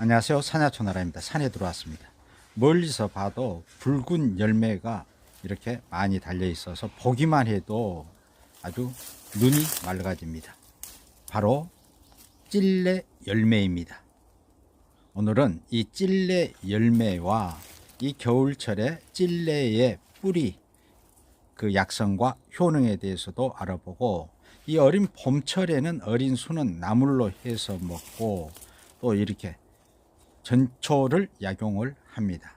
안녕하세요. 산야초나라입니다. 산에 들어왔습니다. 멀리서 봐도 붉은 열매가 이렇게 많이 달려 있어서 보기만 해도 아주 눈이 맑아집니다. 바로 찔레 열매입니다. 오늘은 이 찔레 열매와 이 겨울철에 찔레의 뿌리 그 약성과 효능에 대해서도 알아보고 이 어린 봄철에는 어린 순은 나물로 해서 먹고 또 이렇게 전초를 약용을 합니다.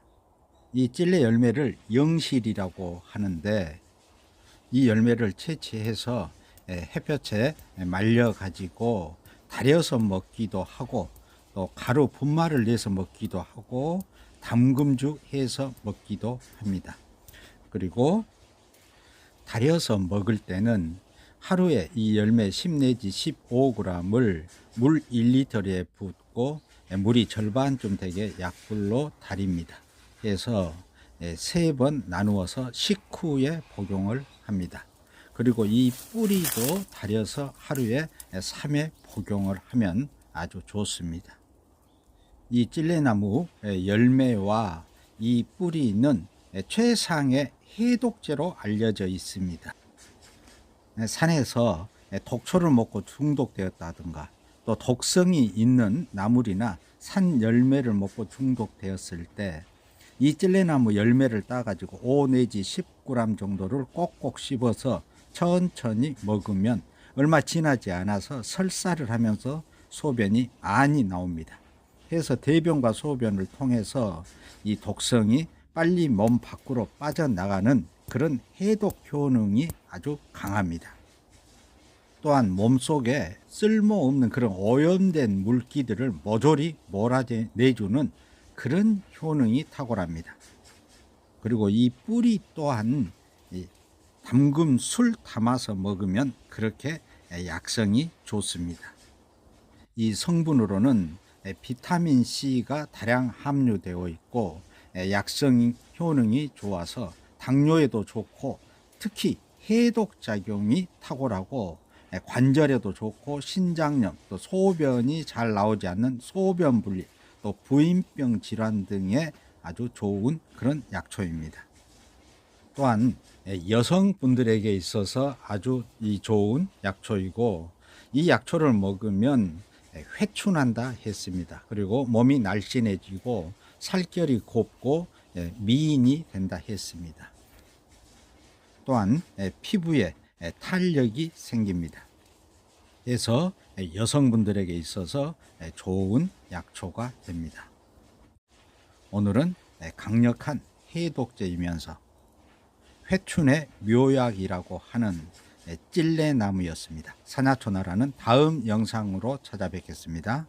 이 찔레 열매를 영실이라고 하는데 이 열매를 채취해서 에, 햇볕에 말려 가지고 달여서 먹기도 하고 또 가루 분말을 내서 먹기도 하고 담금죽 해서 먹기도 합니다. 그리고 달여서 먹을 때는 하루에 이 열매 10 내지 15g을 물 1리터에 붓고 물이 절반쯤 되게 약불로 달입니다. 그래서 세 번 나누어서 식후에 복용을 합니다. 그리고 이 뿌리도 달여서 하루에 3회 복용을 하면 아주 좋습니다. 이 찔레나무 열매와 이 뿌리는 최상의 해독제로 알려져 있습니다. 산에서 독초를 먹고 중독되었다든가 또 독성이 있는 나물이나 산 열매를 먹고 중독되었을 때 이 찔레나무 열매를 따가지고 5 내지 10g 정도를 꼭꼭 씹어서 천천히 먹으면 얼마 지나지 않아서 설사를 하면서 소변이 많이 나옵니다. 그래서 대변과 소변을 통해서 이 독성이 빨리 몸 밖으로 빠져나가는 그런 해독 효능이 아주 강합니다. 또한 몸속에 쓸모없는 그런 오염된 물기들을 모조리 몰아내주는 그런 효능이 탁월합니다. 그리고 이 뿌리 또한 이 담금 술 담아서 먹으면 그렇게 약성이 좋습니다. 이 성분으로는 비타민 C가 다량 함유되어 있고 약성 효능이 좋아서 당뇨에도 좋고 특히 해독 작용이 탁월하고 관절에도 좋고 신장염 또 소변이 잘 나오지 않는 소변 분리 또 부인병 질환 등에 아주 좋은 그런 약초입니다. 또한 여성분들에게 있어서 아주 이 좋은 약초이고 이 약초를 먹으면 회춘한다 했습니다. 그리고 몸이 날씬해지고 살결이 곱고 미인이 된다 했습니다. 또한 피부에 탄력이 생깁니다. 그래서 여성분들에게 있어서 좋은 약초가 됩니다. 오늘은 강력한 해독제이면서 회춘의 묘약이라고 하는 찔레나무였습니다. 산야초나라는 다음 영상으로 찾아뵙겠습니다.